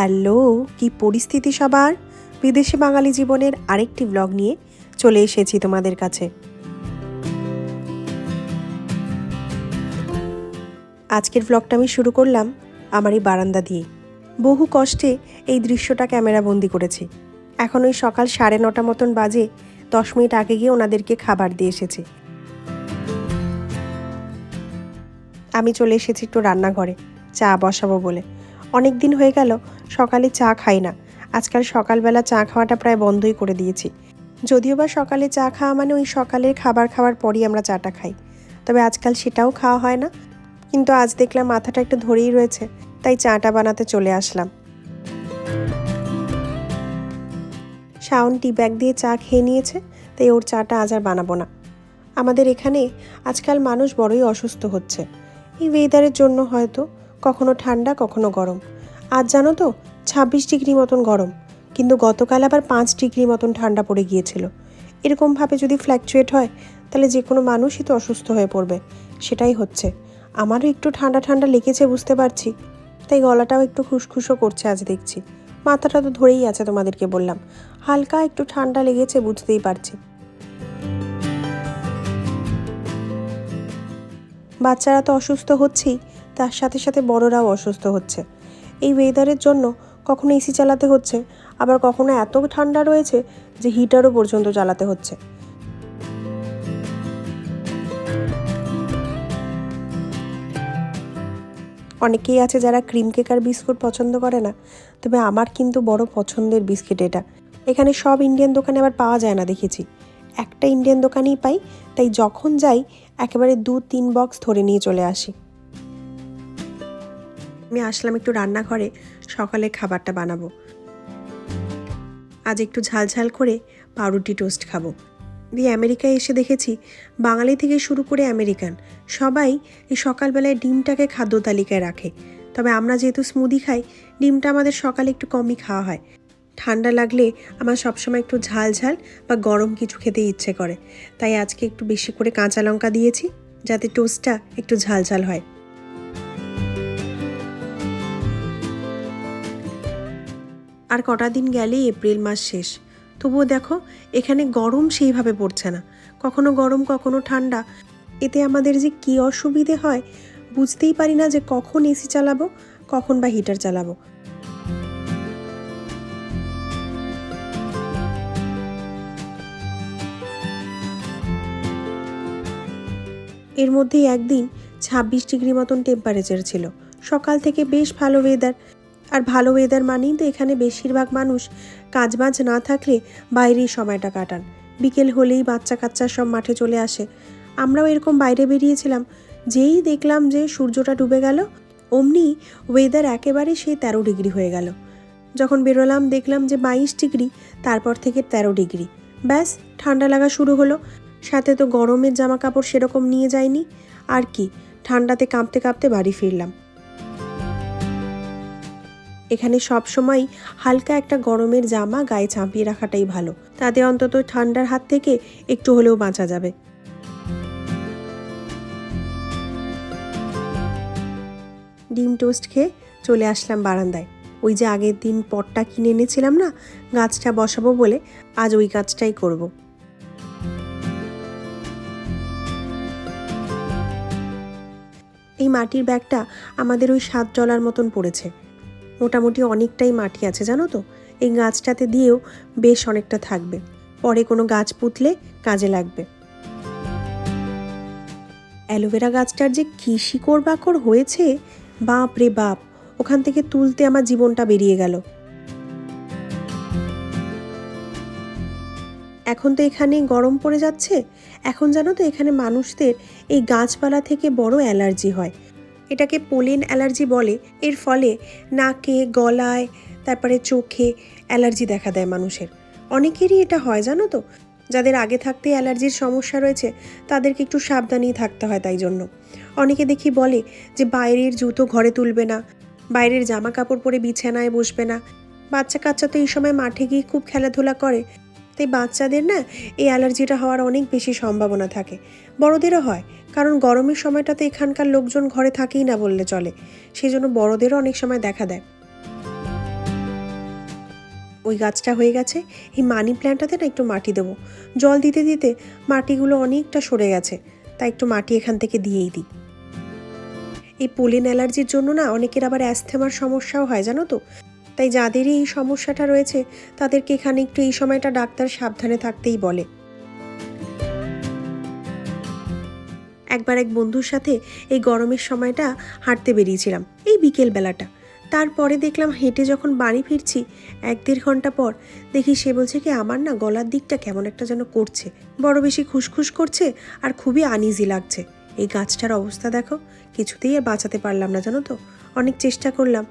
Hello, কি পরিস্থিতি সবার? বিদেশি বাঙালি জীবনের আরেকটি ব্লগ নিয়ে চলে এসেছি তোমাদের কাছে। আজকের ব্লগটা আমি শুরু করলাম আমার এই বারান্দা দিয়ে। বহু কষ্টে এই দৃশ্যটা ক্যামেরা বন্দি করেছি। এখন ওই সকাল সাড়ে নটা মতন বাজে, দশ মিনিট আগে গিয়ে ওনাদেরকে খাবার দিয়ে এসেছি। আমি চলে এসেছি একটু রান্নাঘরে, চা বসাবো বলে। অনেক দিন হয়ে গেল সকালে চা খাই না। আজকাল সকালবেলা চা খাওয়াটা প্রায় বন্ধই করে দিয়েছি। যদিও বা সকালে চা খাওয়া মানে ওই সকালের খাবার খাওয়ার পরই আমরা চাটা খাই। তবে আজকাল সেটাও খাওয়া হয় না। কিন্তু আজ দেখলাম মাথাটা একটু ধরেই রয়েছে, তাই চাটা বানাতে চলে আসলাম। শাওন টি ব্যাগ দিয়ে চা খেয়ে নিয়েছে, তাই ওর চাটা আজ আর বানাবো না। আমাদের এখানে আজকাল মানুষ বড়ই অসুস্থ হচ্ছে। এই ওয়েদারের জন্য হয়তো কখনো ঠান্ডা, কখনো গরম। আজ জানো তো, ছাব্বিশ ডিগ্রি মতন গরম। কিন্তু গতকাল আবার পাঁচ ডিগ্রি মতন ঠান্ডা পড়ে গিয়েছিল। এরকমভাবে যদি ফ্ল্যাকচুয়েট হয়, তাহলে যে কোনো মানুষই তো অসুস্থ হয়ে পড়বে। সেটাই হচ্ছে। আমারও একটু ঠান্ডা ঠান্ডা লেগেছে বুঝতে পারছি। তাই গলাটাও একটু খুসখুসো করছে আজ দেখছি। মাথাটা তো ধরেই আছে তোমাদেরকে বললাম। হালকা একটু ঠান্ডা লেগেছে বুঝতেই পারছি। বাচ্চারা তো অসুস্থ হচ্ছেই, তার সাথে সাথে বড়রাও অসুস্থ হচ্ছে। এই ওয়েদারের জন্য কখনো এসি চালাতে হচ্ছে, আবার কখনো এত ঠান্ডা রয়েছে যে হিটারও পর্যন্ত চালাতে হচ্ছে। অনেকেই আছে যারা ক্রিম কেক আর বিস্কুট পছন্দ করে না, তবে আমার কিন্তু বড় পছন্দের বিস্কিট এটা। এখানে সব ইন্ডিয়ান দোকানে আবার পাওয়া যায় না দেখেছি। একটা ইন্ডিয়ান দোকানেই পাই, তাই যখন যাই, একেবারে দু তিন বক্স ধরে নিয়ে চলে আসি। আমি আসলাম একটু রান্নাঘরে, সকালে খাবারটা বানাবো। আজ একটু ঝাল ঝাল করে পাউরুটি টোস্ট খাব। দিয়ে আমেরিকায় এসে দেখেছি, বাঙালি থেকে শুরু করে আমেরিকান, সবাই এই সকালবেলায় ডিমটাকে খাদ্য তালিকায় রাখে। তবে আমরা যেহেতু স্মুদি খাই, ডিমটা আমাদের সকালে একটু কমই খাওয়া হয়। ঠান্ডা লাগলে আমার সবসময় একটু ঝাল ঝাল বা গরম কিছু খেতে ইচ্ছে করে। তাই আজকে একটু বেশি করে কাঁচা লঙ্কা দিয়েছি, যাতে টোস্টটা একটু ঝাল ঝাল হয়। আর কটা দিন গেলেই এপ্রিল মাস শেষ। তবুও দেখো, এখানে গরম সেইভাবে পড়ছে না। কখনো গরম, কখনো ঠান্ডা। এতে আমাদের যে কী অসুবিধে হয় বুঝতেই পারি না যে কখন এসি চালাবো, কখন বা হিটার চালাবো। এর মধ্যেই একদিন ছাব্বিশ ডিগ্রি মতন টেম্পারেচার ছিল। সকাল থেকে বেশ ভালো ওয়েদার আর ভালো ওয়েদার মানেই তো এখানে বেশিরভাগ মানুষ কাজবাজ না থাকলে বাইরেই সময়টা কাটান। বিকেল হলেই বাচ্চা কাচ্চা সব মাঠে চলে আসে। আমরাও এরকম বাইরে বেরিয়েছিলাম, যেই দেখলাম যে সূর্যটা ডুবে গেল, অমনি ওয়েদার একেবারে সেই তেরো ডিগ্রি হয়ে গেল। যখন বেরোলাম দেখলাম যে বাইশ ডিগ্রি তারপর থেকে তেরো ডিগ্রি ব্যাস, ঠান্ডা লাগা শুরু হলো। সাথে তো গরমের জামা কাপড় সেরকম নিয়ে যায়নি আর কি, ঠান্ডাতে কাঁপতে কাঁপতে বাড়ি ফিরলাম। এখানে সব সময় হালকা একটা গরমের জামা গায়ে চাপিয়ে রাখাটাই ভালো। তাতে অন্তত ঠান্ডার হাত থেকে একটু হলেও বাঁচা যাবে। ডিম টোস্ট খেয়ে চলে আসলাম বারান্দায়। ওই যে আগের দিন পটটা কিনে এনেছিলাম না, গাছটা বসাবো বলে আজ ওই কাজটাই করব। এই মাটির ব্যাগটা আমাদের ওই সাত ডলার মতন পড়েছে। মোটামুটি অনেকটাই মাটি আছে, জানো তো? এই গাছটাতে দিয়েও বেশ অনেকটা থাকবে। পরে কোনো গাছ পুঁতলে কাজে লাগবে। অ্যালোভেরা গাছটার যে কী শিকড় বাকড় হয়েছে, বাপ রে বাপ, ওখান থেকে তুলতে আমার জীবনটা বেরিয়ে গেল। এখন তো এখানে গরম পড়ে যাচ্ছে। এখন জানো তো এখানে মানুষদের এই গাছপালা থেকে বড় অ্যালার্জি হয়। এটাকে পোলেন অ্যালার্জি বলে। এর ফলে নাকে, গলায়, তারপরে চোখে অ্যালার্জি দেখা দেয় মানুষের। অনেকেরই এটা হয়, জানো তো? যাদের আগে থাকতে অ্যালার্জির সমস্যা রয়েছে, তাদেরকে একটু সাবধানেই থাকতে হয় তাই জন্য। অনেকে দেখি বলে যে, বাইরের জুতো ঘরে তুলবে না, বাইরের জামা কাপড় পরে বিছানায় বসবে না। বাচ্চা কাচ্চা তো এই সময় মাঠে গিয়ে খুব খেলাধুলা করে। তাই বাচ্চাদের না এই অ্যালার্জিটা হওয়ার অনেক বেশি সম্ভাবনা থাকে। বড়দেরও হয়, কারণ গরমের সময়টাতে এখানকার লোকজন ঘরে থাকেই না বললে চলে। সেই জন্য বড়দেরও অনেক সময় দেখা দেয়। ওই গাছটা হয়ে গেছে, এই মানি প্ল্যান্টটাতে না একটু মাটি দেবো। জল দিতে দিতে মাটিগুলো অনেকটা সরে গেছে, তাই একটু মাটি এখান থেকে দিয়েই দিই। এই পোলেন অ্যালার্জির জন্য না অনেকের আবার অ্যাস্থেমার সমস্যাও হয়, জানো তো? তাই যাদেরই এই সমস্যাটা রয়েছে, তাদেরকে এখানে একটু এই সময়টা ডাক্তার সাবধানে থাকতেই বলে। একবার এক বন্ধুর সাথে এই গরমের সময়টা হাঁটতে বেরিয়েছিলাম, এই বিকেল বেলাটা তারপরে দেখলাম হেঁটে যখন বাড়ি ফিরছি, এক দেড় ঘণ্টা পর দেখি সে বলছে কি, আমার না গলার দিকটা কেমন একটা যেন করছে। বড় বেশি খুসখুস করছে আর খুবই আনইজি লাগছে। এই গাছটার অবস্থা দেখো, কিছুতেই আর বাঁচাতে পারলাম না জানো তো। অনেক চেষ্টা করলাম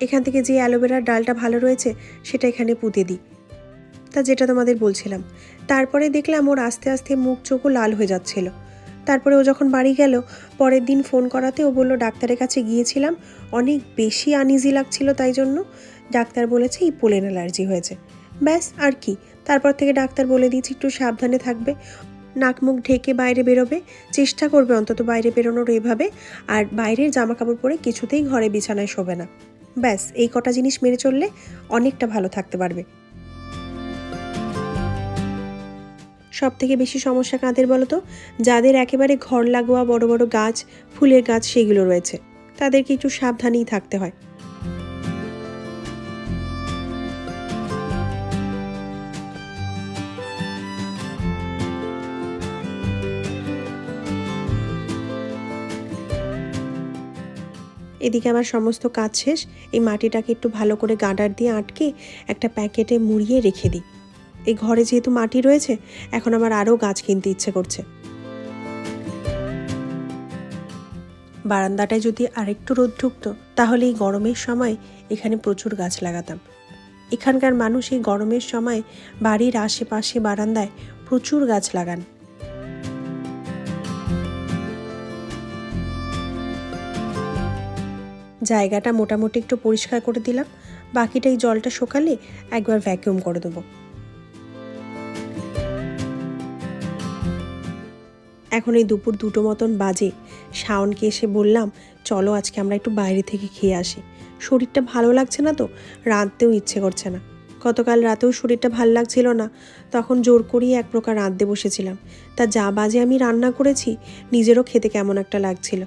এখান থেকে যে অ্যালোভেরার ডালটা ভালো রয়েছে, সেটা এখানে পুঁতে দিই। তা যেটা তোমাদের বলছিলাম। তারপরে দেখলাম ওর আস্তে আস্তে মুখ চোখও লাল হয়ে যাচ্ছিল। তারপরে ও যখন বাড়ি গেল, পরের দিন ফোন করাতে ও বলল, ডাক্তারের কাছে গিয়েছিলাম, অনেক বেশি আনইজি লাগছিল তাই জন্য। ডাক্তার বলেছে, এই পোলেন অ্যালার্জি হয়েছে। ব্যাস, আর কি। তারপর থেকে ডাক্তার বলে দিয়েছি, একটু সাবধানে থাকবে, নাক মুখ ঢেকে বাইরে বেরোবে, চেষ্টা করবে অন্তত বাইরে বেরোনোর এভাবে, আর বাইরের জামা কাপড় পরে কিছুতেই ঘরে বিছানায় শোবে না। ব্যাস, এই কটা জিনিস মেরে চললে অনেকটা ভালো থাকতে পারবে। সব থেকে বেশি সমস্যা কাঁদের বলো তো যাদের একেবারে ঘর লাগোয়া বড় বড় গাছ, ফুলের গাছ সেগুলো রয়েছে। তাদেরকে একটু সাবধানেই থাকতে হয়। এদিকে আমার সমস্ত কাজ শেষ, এই মাটিটাকে একটু ভালো করে গাডার দিয়ে আটকে একটা প্যাকেটে মুড়িয়ে রেখে দিই। এই ঘরে যেহেতু মাটি রয়েছে, এখন আমার আরও গাছ কিনতে ইচ্ছে করছে। বারান্দাটায় যদি আরেকটু রোদ ঢুকতো, তাহলে এই গরমের সময় এখানে প্রচুর গাছ লাগাতাম। এখানকার মানুষ এই গরমের সময় বাড়ির আশেপাশে বারান্দায় প্রচুর গাছ লাগান। জায়গাটা মোটামুটি একটু পরিষ্কার করে দিলাম। বাকিটা এই জলটা শুকালে একবার ভ্যাকিউম করে দেবো। এখন এই দুপুর দুটো মতন বাজে। শাওনকে এসে বললাম, চলো আজকে আমরা একটু বাইরে থেকে খেয়ে আসি। শরীরটা ভালো লাগছে না তো? রাঁধতেও ইচ্ছে করছে না। গতকাল রাতেও শরীরটা ভালো লাগছিল না। তখন জোর করিয়ে এক প্রকার রাঁধতে বসেছিলাম। তা যা বাজে আমি রান্না করেছি, নিজেরও খেতে কেমন একটা লাগছিল।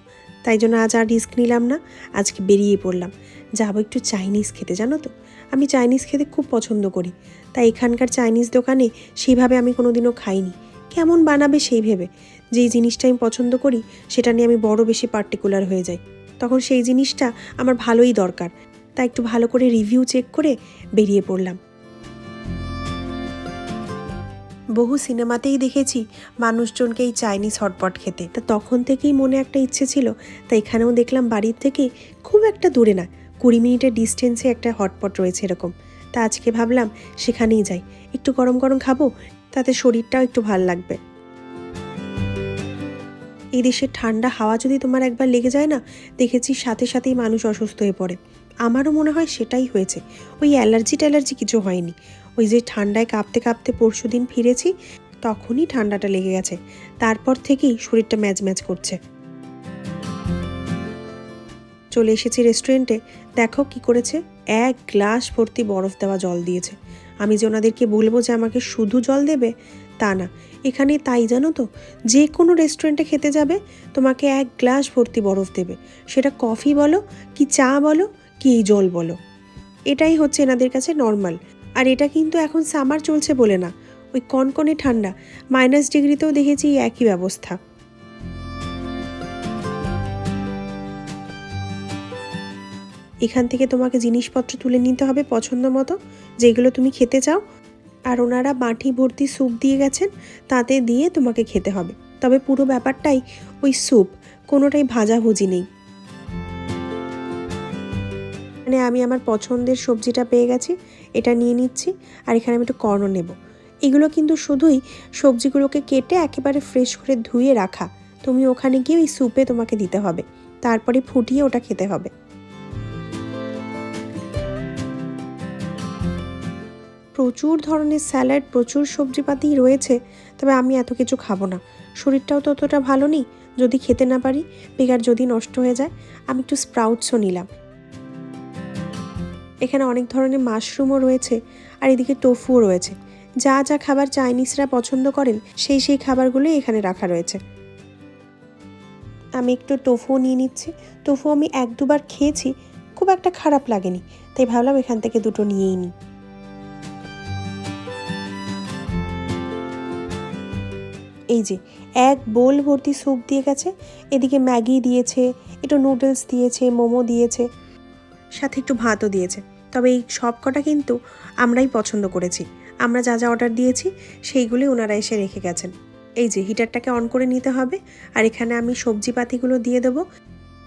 তাই জন্য আজ আর রিস্ক নিলাম না। আজকে বেরিয়ে পড়লাম। যাব একটু চাইনিজ খেতে, জানো তো? আমি চাইনিজ খেতে খুব পছন্দ করি। তাই এখানকার চাইনিজ দোকানে সেইভাবে আমি কোনোদিনও খাইনি। কেমন বানাবে সেই ভেবে? যেই জিনিসটা আমি পছন্দ করি, সেটা নিয়ে আমি বড় বেশি পার্টিকুলার হয়ে যাই। তখন সেই জিনিসটা আমার ভালোই দরকার। তাই একটু ভালো করে রিভিউ চেক করে বেরিয়ে পড়লাম। বহু সিনেমাতেই দেখেছি মানুষজনকে এই চাইনিজ হটপট খেতে। তা তখন থেকেই মনে একটা ইচ্ছে ছিল, তা এখানেও দেখলাম বাড়ির থেকে খুব একটা দূরে না, কুড়ি মিনিটের ডিস্টেন্সে একটা হটপট রয়েছে এরকম। তা আজকে ভাবলাম সেখানেই যাই, একটু গরম গরম খাব, তাতে শরীরটাও একটু ভালো লাগবে। এই দেশের ঠান্ডা হাওয়া যদি তোমার একবার লেগে যায় না, দেখেছি সাথে সাথেই মানুষ অসুস্থ হয়ে পড়ে। আমারও মনে হয় সেটাই হয়েছে, ওই অ্যালার্জি ট্যালার্জি কিছু হয়নি। ওই যে ঠান্ডায় কাঁপতে কাঁপতে পরশু দিন ফিরেছি, তখনই ঠান্ডাটা লেগে গেছে। তারপর থেকেই শরীরটা ম্যাচ ম্যাচ করছে। চলে এসেছি রেস্টুরেন্টে। দেখো কি করেছে। এক গ্লাস ভর্তি বরফ দেওয়া জল দিয়েছে। আমি যে ওনাদেরকে বলব যে আমাকে শুধু জল দেবে, তা না। এখানে তাই জানো তো, যে কোনো রেস্টুরেন্টে খেতে যাবে, তোমাকে এক গ্লাস ভর্তি বরফ দেবে। সেটা কফি বলো, কি চা বলো, কি এই জল বলো। এটাই হচ্ছে এনাদের কাছে নর্মাল আর এটা কিন্তু এখন সামার চলছে বলে না। ওই কনকনে ঠান্ডা মাইনাস ডিগ্রিতেও দেখেছি একই ব্যবস্থা। এখান থেকে তোমাকে জিনিসপত্র তুলে নিতে হবে পছন্দ মতো, যেগুলো তুমি খেতে চাও। আর ওনারা বাটি, ভর্তি স্যুপ দিয়ে গেছেন, তাতে দিয়ে তোমাকে খেতে হবে। তবে পুরো ব্যাপারটাই ওই স্যুপ, কোনোটাই ভাজাভুজি নেই। মানে আমি আমার পছন্দের সবজিটা পেয়ে গেছি, এটা নিয়ে নিচ্ছি, আর এখানে আমি একটু কর্ন নেব। এগুলো কিন্তু শুধুই সবজিগুলোকে কেটে একেবারে ফ্রেশ করে ধুয়ে রাখা। তুমি ওখানে গিয়ে ওই স্যুপে তোমাকে দিতে হবে। তারপরে ফুটিয়ে ওটা খেতে হবে। প্রচুর ধরনের স্যালাড, প্রচুর সবজিপাতি রয়েছে, তবে আমি এত কিছু খাব না। শরীরটাও ততটা ভালো নেই, যদি খেতে না পারি বেকার যদি নষ্ট হয়ে যায়, আমি একটু স্প্রাউটসও নিলাম। এখানে অনেক ধরনের মাশরুমও রয়েছে আর এদিকে টোফুও রয়েছে। যা যা খাবার চাইনিজরা পছন্দ করেন, সেই সেই খাবারগুলোই এখানে রাখা রয়েছে। আমি একটু টোফুও নিয়ে নিচ্ছি। টোফু আমি এক দুবার খেয়েছি, খুব একটা খারাপ লাগেনি, তাই ভাবলাম এখান থেকে দুটো নিয়েই নিই। এই যে, এক বোল ভর্তি স্যুপ দিয়ে গেছে, এদিকে ম্যাগি দিয়েছে, একটু নুডলস দিয়েছে, মোমো দিয়েছে, সাথে একটু ভাতও দিয়েছে। তবে এই সব কটা কিন্তু আমরাই পছন্দ করেছি। আমরা যা যা অর্ডার দিয়েছি, সেইগুলি ওনারা এসে রেখে গেছেন। এই যে হিটারটাকে অন করে নিতে হবে আর এখানে আমি সবজি পাতিগুলো দিয়ে দেবো।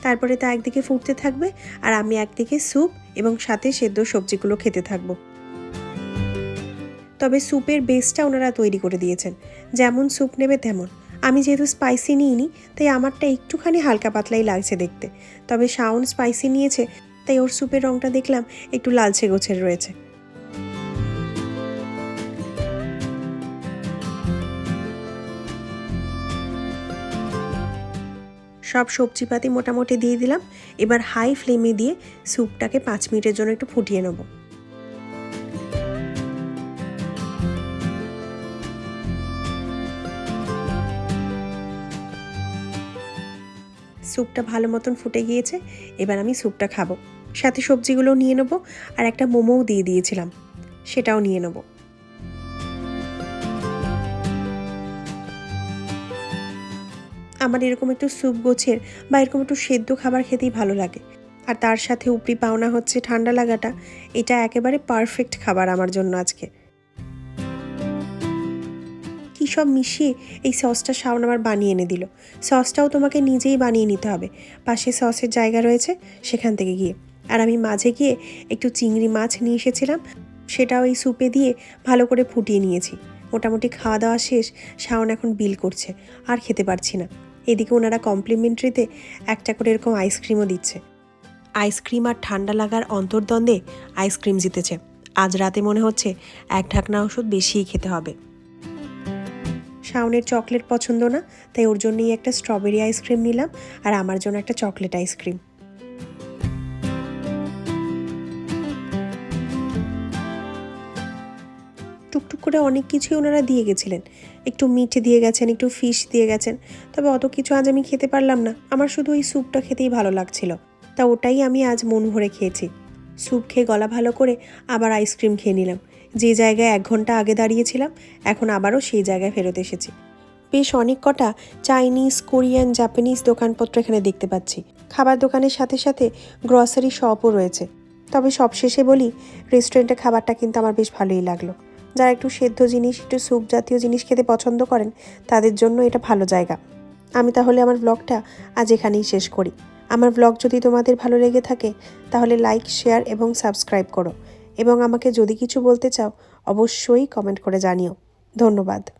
তারপরে তা একদিকে ফুটতে থাকবে আর আমি একদিকে স্যুপ এবং সাথে সেদ্ধ সবজিগুলো খেতে থাকব। তবে স্যুপের বেসটা ওনারা তৈরি করে দিয়েছেন। যেমন স্যুপ নেবে তেমন। আমি যেহেতু স্পাইসি নিইনি, তাই আমারটা একটুখানি হালকা পাতলাই লাগছে দেখতে। তবে শাওন স্পাইসি নিয়েছে তাই ওর স্যুপের রঙটা দেখলাম একটু লালচে গোছের রয়েছে। সব সবজিপাতি মোটামুটি দিয়ে দিলাম। এবার হাই ফ্লেমে দিয়ে স্যুপটাকে পাঁচ মিনিটের জন্য একটু ফুটিয়ে নেব। স্যুপটা ভালো মতন ফুটে গিয়েছে। এবার আমি স্যুপটা খাব। সাথে সবজিগুলো নিয়ে নেব আর একটা মোমোও দিয়ে দিয়েছিলাম, সেটাও নিয়ে নেব। আমার এরকম একটু স্যুপ গোছের বা এরকম একটু সেদ্ধ খাবার খেতেই ভালো লাগে। আর তার সাথে উপরি পাওনা হচ্ছে ঠান্ডা লাগাটা, এটা একেবারে পারফেক্ট খাবার আমার জন্য আজকে। কী সব মিশিয়ে এই সসটা শাওন আমার বানিয়ে এনে দিল। সসটাও তোমাকে নিজেই বানিয়ে নিতে হবে। পাশে সসের জায়গা রয়েছে সেখান থেকে গিয়ে। আর আমি মাঝে গিয়ে একটু চিংড়ি মাছ নিয়ে এসেছিলাম, সেটাও এই স্যুপে দিয়ে ভালো করে ফুটিয়ে নিয়েছি। মোটামুটি খাওয়া দাওয়া শেষ, শাওন এখন বিল করছে, আর খেতে পারছি না। এদিকে ওনারা কমপ্লিমেন্টারিতে একটা করে এরকম আইসক্রিমও দিচ্ছে। আইসক্রিম আর ঠান্ডা লাগার অন্তর্দ্বন্দ্বে আইসক্রিম জিতেছে। আজ রাতে মনে হচ্ছে এক ঢাকনা ওষুধ বেশিই খেতে হবে। শাওনের চকলেট পছন্দ না, তাই ওর জন্যই একটা স্ট্রবেরি আইসক্রিম নিলাম, আর আমার জন্য একটা চকলেট আইসক্রিম করে অনেক কিছুই ওনারা দিয়ে গেছিলেন। একটু মিট দিয়ে গেছেন, একটু ফিশ দিয়ে গেছেন। তবে অত কিছু আজ আমি খেতে পারলাম না। আমার শুধু ওই স্যুপটা খেতেই ভালো লাগছিল। তা ওটাই আমি আজ মন ভরে খেয়েছি। স্যুপ খেয়ে গলা ভালো করে আবার আইসক্রিম খেয়ে নিলাম। যে জায়গায় এক ঘণ্টা আগে দাঁড়িয়েছিলাম, এখন আবারও সেই জায়গায় ফেরত এসেছি। বেশ অনেক কটা চাইনিজ কোরিয়ান জাপানিজ দোকানপত্র এখানে দেখতে পাচ্ছি। খাবার দোকানের সাথে সাথে গ্রসারি শপও রয়েছে। তবে সবশেষে বলি রেস্টুরেন্টের খাবারটা কিন্তু আমার বেশ ভালোই লাগল। যারা একটু সেদ্ধ জিনিস, একটু স্যুপ জাতীয় জিনিস খেতে পছন্দ করেন, তাদের জন্য এটা ভালো জায়গা। আমি তাহলে আমার ব্লগটা আজ এখানেই শেষ করি। আমার ব্লগ যদি তোমাদের ভালো লেগে থাকে, তাহলে লাইক শেয়ার এবং সাবস্ক্রাইব করো। এবং আমাকে যদি কিছু বলতে চাও, অবশ্যই কমেন্ট করে জানিও। ধন্যবাদ।